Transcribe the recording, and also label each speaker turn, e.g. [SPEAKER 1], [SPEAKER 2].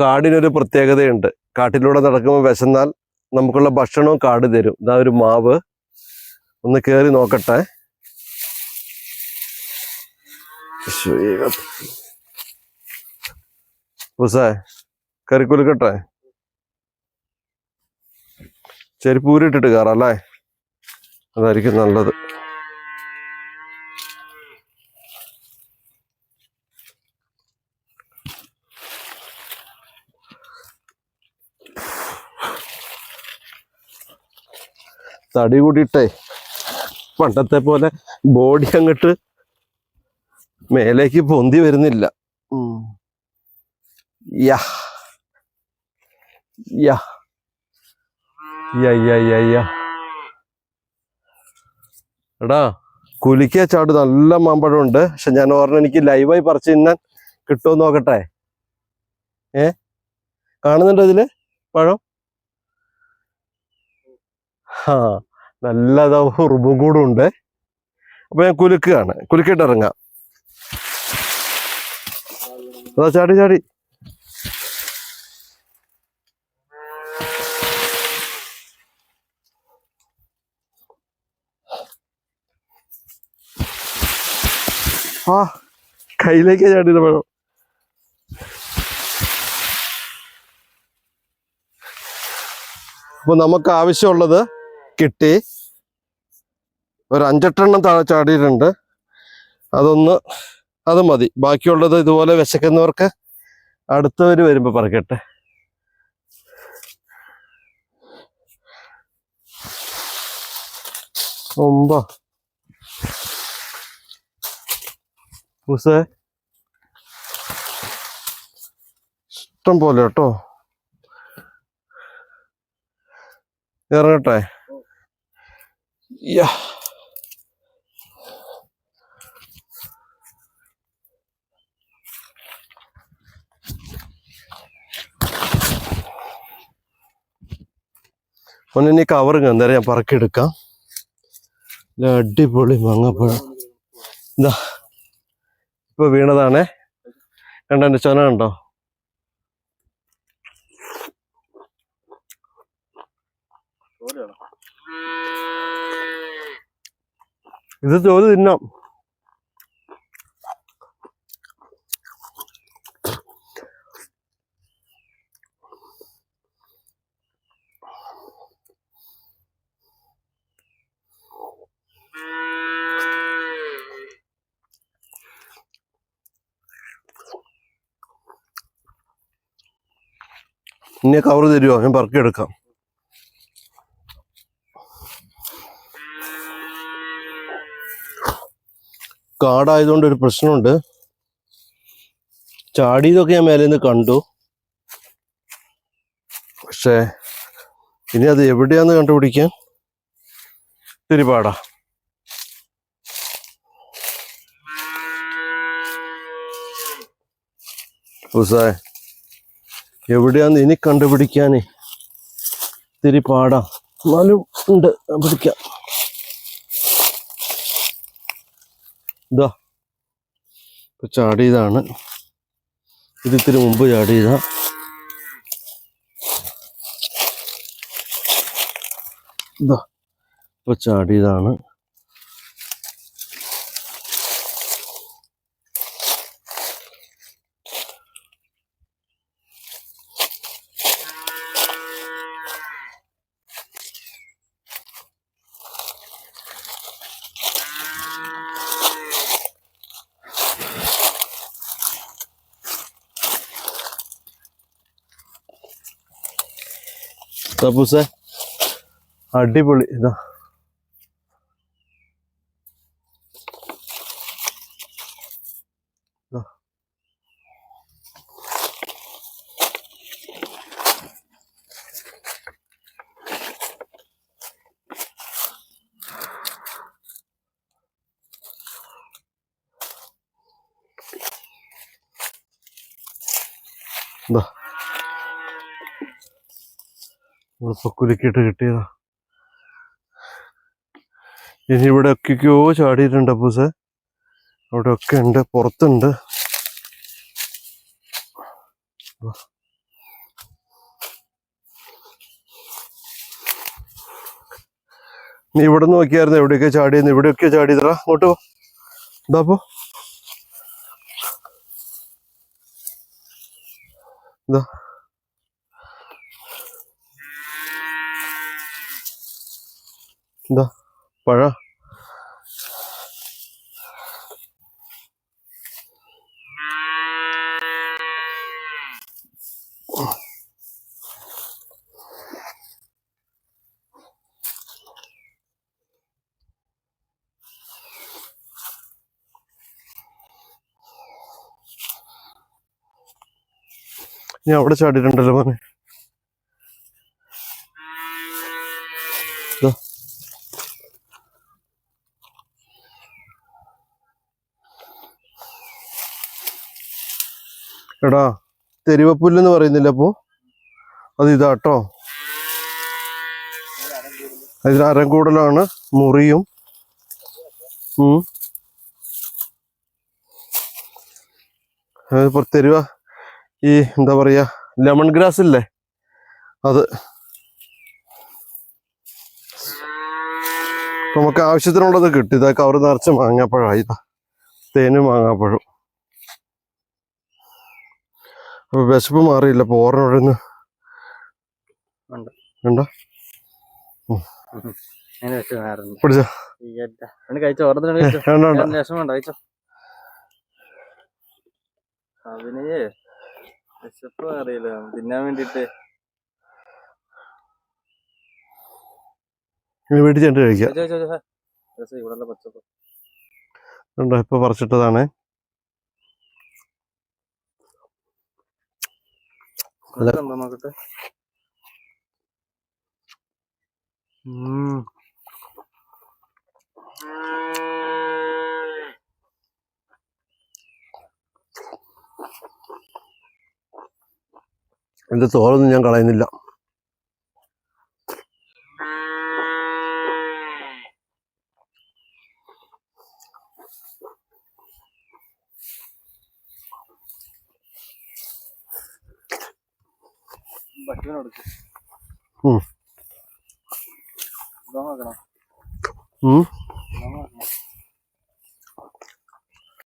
[SPEAKER 1] കാടിനൊരു പ്രത്യേകതയുണ്ട്. കാട്ടിലൂടെ നടക്കുമ്പോൾ വിശന്നാൽ നമുക്കുള്ള ഭക്ഷണവും കാട് തരും. ഇതാ ഒരു മാവ്. ഒന്ന് കയറി നോക്കട്ടെ. ഉസേ കയറി കുലുക്കട്ടെ. ചെരുപ്പ് കയറാം അല്ലേ? അതായിരിക്കും നല്ലത്. തടി കൂടിയിട്ടേ പണ്ടത്തെ പോലെ ബോഡി അങ്ങോട്ട് മേലേക്ക് പൊന്തി വരുന്നില്ല. യാ. എടാ കുലിക്ക ചാട് നല്ല മാമ്പഴം ഉണ്ട് പക്ഷെ ഞാൻ ഓർമ്മ എനിക്ക് ലൈവായി പറിച്ചു തിന്നാൻ കിട്ടുമോ നോക്കട്ടെ. ഏ? കാണുന്നുണ്ടോ ഇതിൽ പഴം? ആ നല്ല ഉറുമ്പും കൂടും ഉണ്ട്. അപ്പൊ ഞാൻ കുലുക്കുകയാണ്. കുലുക്കിട്ട് ഇറങ്ങാം. അതാ ചാടി ചാടി. ആ കയ്യിലേക്ക് ചാടിയത് പഴം. അപ്പൊ നമുക്ക് ആവശ്യമുള്ളത് കിട്ടി. ഒരു അഞ്ചെട്ടെണ്ണം താഴെ ചാടിയിട്ടുണ്ട്. അതൊന്ന് അത് മതി. ബാക്കിയുള്ളത് ഇതുപോലെ വിശക്കുന്നവർക്ക് അടുത്തവർ വരുമ്പോൾ പറക്കട്ടെ. ഒമ്പ? പൂസേ? ഇഷ്ടം പോലെ കേട്ടോ. ഇറങ്ങട്ടെ. യാ ഒന്നിനി കവറും അന്നേരം ഞാൻ പറക്കിയെടുക്കാം. അടിപൊളി മാങ്ങാപ്പഴം. ഇതാ. ഇപ്പൊ വീണതാണേ. കണ്ട എന്റെ ചൊന കണ്ടോ? ഇത് ചോറ് തിന്നാം? ഇനി കവർ തരുമോ ഞാൻ പറക്കിയെടുക്കാം കാടായതുകൊണ്ട് ഒരു പ്രശ്നമുണ്ട്. ചാടിയതൊക്കെ ഞാൻ മേലെ നിന്ന് കണ്ടു. പക്ഷേ ഇനി അത് എവിടെയാന്ന് കണ്ടുപിടിക്കാൻ? ഇത്തിരി പാടാ. എവിടെയാന്ന് ഇനി കണ്ടുപിടിക്കാനേ? ഇത്തിരി പാടാ. എന്നാലും ഉണ്ട് പിടിക്കാം. ഇതാ ഇപ്പൊ ചാടിയതാണ്. ഇത് ഇത്തിരി മുമ്പ് ചാടിയതാ. ഇതാ ഇപ്പൊ ചാടിയതാണ്. തപ്പൂസേ അടിപൊളി ഇതാ. കുലുക്കിയിട്ട് കിട്ടിയതാ. ഇനി ഇവിടെ ഒക്കെയോ ചാടിയിട്ടുണ്ട് അപ്പൂസ് അവിടെ ഒക്കെ ഉണ്ട് പുറത്തുണ്ട്. നീ ഇവിടെ നിന്ന് നോക്കിയായിരുന്നു എവിടെയൊക്കെ ചാടിയെന്ന്? ഇവിടെയൊക്കെ ചാടിയതാ. അങ്ങോട്ട് പോ. ഇതാപ്പോ ഇതാ. ഇതാ പഴ? ഞാൻ അവിടെ ചാടിയിട്ടുണ്ടല്ലോ മോനെ. എടാ തെരുവപ്പുല്ലെന്ന് പറയുന്നില്ല അപ്പോ? അത് ഇതാട്ടോ. അതിൽ അരങ്കൂടലാണ് മുറിയും. തെരുവ. ഈ എന്താ പറയാ ലെമൺ ഗ്രാസ് ഇല്ലേ? അത്. നമുക്ക് ആവശ്യത്തിനുള്ളത് കിട്ടി. ഇതാ കവർ നിറച്ച് മാങ്ങാപ്പഴ. ഇതാ. തേനും മാങ്ങാപ്പഴം അപ്പൊ വിശപ്പ് മാറിയില്ല അപ്പൊ ഓർമ്മ
[SPEAKER 2] മാറുന്നു
[SPEAKER 1] പിടിച്ചോ.
[SPEAKER 2] കഴിച്ചോ? ഓർമ്മ കഴിച്ചോ?
[SPEAKER 1] വേണ്ട വേണ്ട.
[SPEAKER 2] ഞാൻ വിഷമം ഉണ്ടോ കഴിച്ചോ? അവന് വിശപ്പ് അറിയില്ല തിന്നാൻ വേണ്ടിട്ട്
[SPEAKER 1] വീട്ടിൽ കഴിക്കാം.
[SPEAKER 2] പച്ചപ്പ്.
[SPEAKER 1] ഇപ്പൊ പറിച്ചിട്ടതാണ്. എന്റെ തോലൊന്നും ഞാൻ കളയുന്നില്ല.
[SPEAKER 2] ഭക്ഷണം കൊടുക്ക്.
[SPEAKER 1] ഉം.